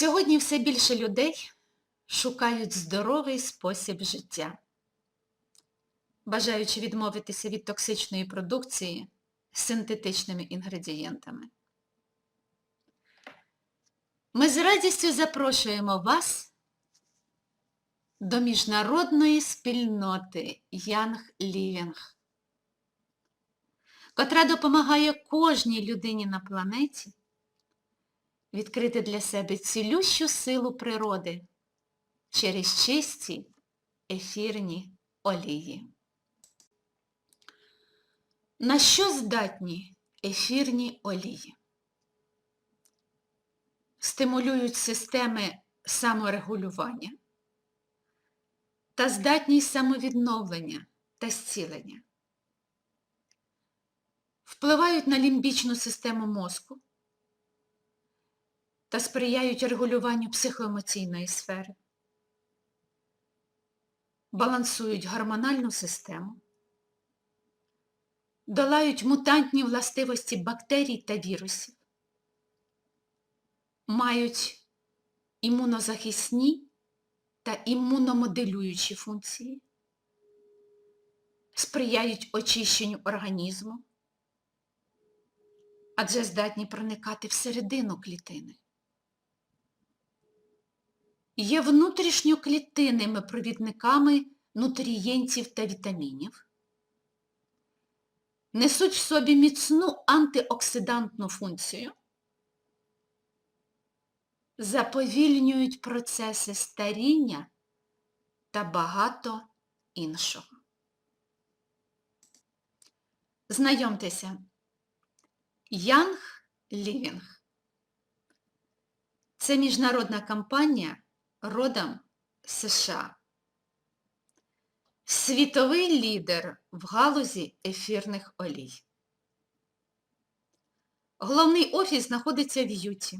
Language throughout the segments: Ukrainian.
Сьогодні все більше людей шукають здоровий спосіб життя, бажаючи відмовитися від токсичної продукції з синтетичними інгредієнтами. Ми з радістю запрошуємо вас до міжнародної спільноти Young Living, котра допомагає кожній людині на планеті відкрити для себе цілющу силу природи через чисті ефірні олії. На що здатні ефірні олії? Стимулюють системи саморегулювання та здатність самовідновлення та зцілення. Впливають на лімбічну систему мозку та сприяють регулюванню психоемоційної сфери, балансують гормональну систему, долають мутантні властивості бактерій та вірусів, мають імунозахисні та імуномоделюючі функції, сприяють очищенню організму, адже здатні проникати всередину клітини. Є внутрішньоклітинними провідниками нутрієнтів та вітамінів, несуть в собі міцну антиоксидантну функцію, заповільнюють процеси старіння та багато іншого. Знайомтеся, Young Living. Це міжнародна компанія родом США. Світовий лідер в галузі ефірних олій. Головний офіс знаходиться в Юті.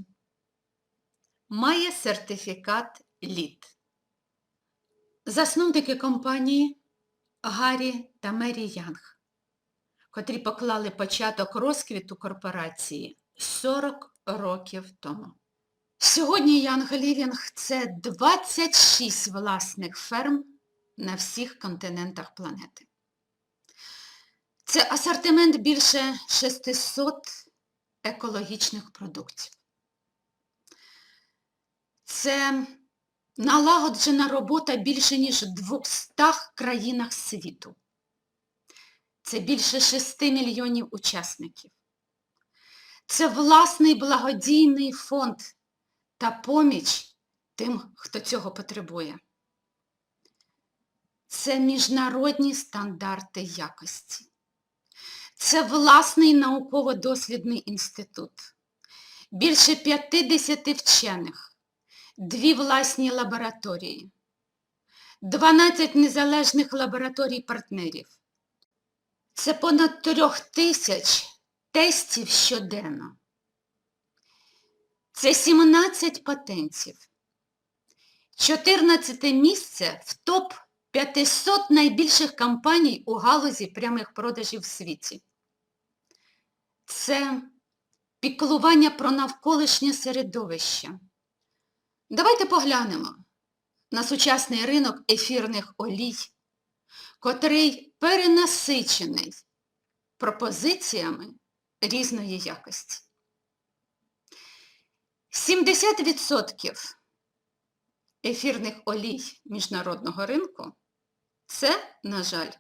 Має сертифікат ЛІД. Засновники компанії Гаррі та Мері Янг, котрі поклали початок розквіту корпорації 40 років тому. Сьогодні Янг Лівінг – це 26 власних ферм на всіх континентах планети. Це асортимент більше 600 екологічних продуктів. Це налагоджена робота більше ніж в 200 країнах світу. Це більше 6 мільйонів учасників. Це власний благодійний фонд та поміч тим, хто цього потребує. Це міжнародні стандарти якості. Це власний науково-дослідний інститут. Більше 50 вчених, дві власні лабораторії, 12 незалежних лабораторій партнерів. Це понад трьох тисяч тестів щоденно. Це 17 патентів. 14 місце в топ 500 найбільших компаній у галузі прямих продажів в світі. Це піклування про навколишнє середовище. Давайте поглянемо на сучасний ринок ефірних олій, котрий перенасичений пропозиціями різної якості. 70% ефірних олій міжнародного ринку це, на жаль,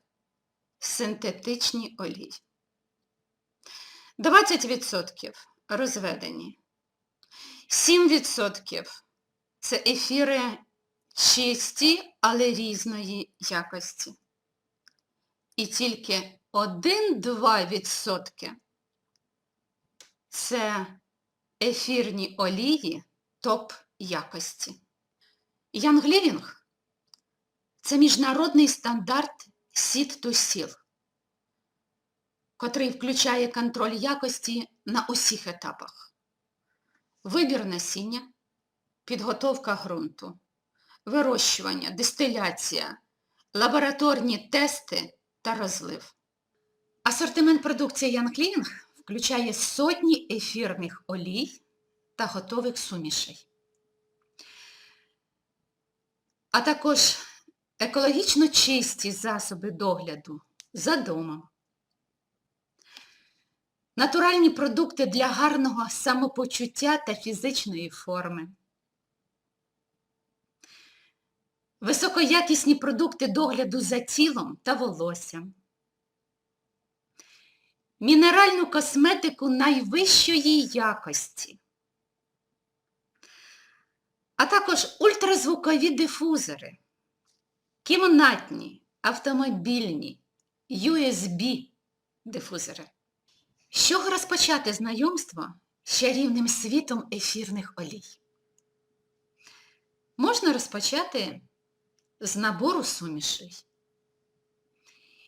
синтетичні олії. 20% розведені. 7% це ефіри чисті, але різної якості. І тільки 1-2% це ефірні олії топ якості. Living – це міжнародний стандарт Seal, котрий включає контроль якості на усіх етапах. Вибір насіння, підготовка ґрунту, вирощування, дистиляція, лабораторні тести та розлив. Асортимент продукції Living включає сотні ефірних олій та готових сумішей. а також екологічно чисті засоби догляду за домом. Натуральні продукти для гарного самопочуття та фізичної форми. Високоякісні продукти догляду за тілом та волоссям. Мінеральну косметику найвищої якості. А також ультразвукові дифузори, кімнатні, автомобільні, USB дифузори. З чого розпочати знайомство з чарівним світом ефірних олій? Можна розпочати з набору сумішей.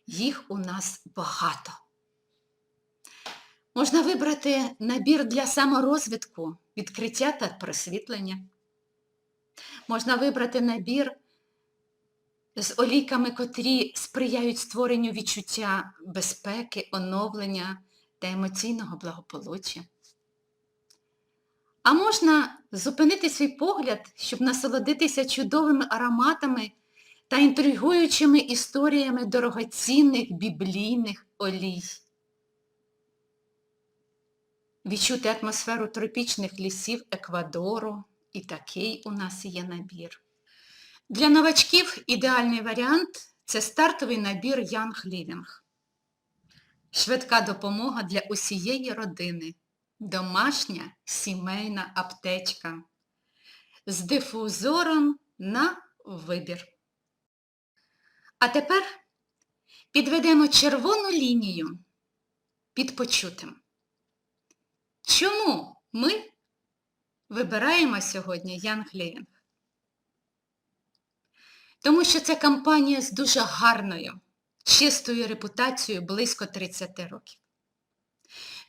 Їх у нас багато. Можна вибрати набір для саморозвитку, відкриття та просвітлення. Можна вибрати набір з олійками, котрі сприяють створенню відчуття безпеки, оновлення та емоційного благополуччя. А можна зупинити свій погляд, щоб насолодитися чудовими ароматами та інтригуючими історіями дорогоцінних біблійних олій. Відчути атмосферу тропічних лісів Еквадору, і такий у нас є набір. Для новачків ідеальний варіант це стартовий набір Young Living. Швидка допомога для усієї родини. Домашня сімейна аптечка з дифузором на вибір. А тепер підведемо червону лінію під почутим. Чому ми вибираємо сьогодні Young Living? Тому що це компанія з дуже гарною, чистою репутацією близько 30 років.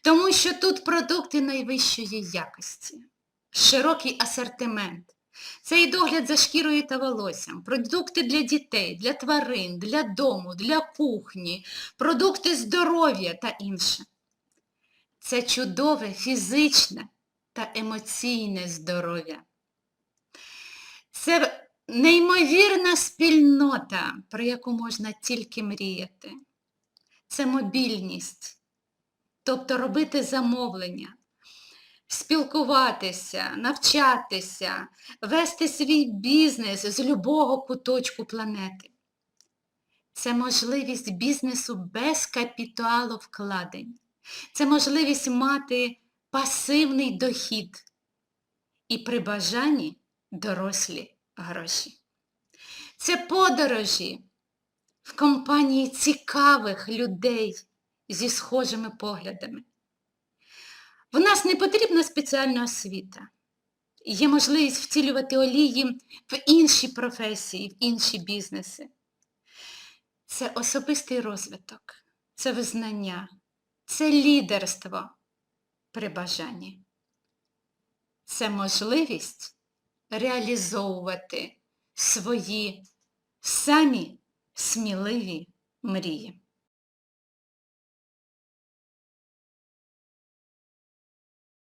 Тому що тут продукти найвищої якості, широкий асортимент. Це і догляд за шкірою та волоссям, продукти для дітей, для тварин, для дому, для кухні, продукти здоров'я та інше. Це чудове фізичне та емоційне здоров'я. Це неймовірна спільнота, про яку можна тільки мріяти. Це мобільність, тобто робити замовлення, спілкуватися, навчатися, вести свій бізнес з любого куточку планети. Це можливість бізнесу без капіталу вкладень. Це можливість мати пасивний дохід і при бажанні дорослі гроші. Це подорожі в компанії цікавих людей зі схожими поглядами. В нас не потрібна спеціальна освіта. Є можливість втілювати олії в інші професії, в інші бізнеси. Це особистий розвиток, це визнання, це лідерство при бажанні. Це можливість реалізовувати свої самі сміливі мрії.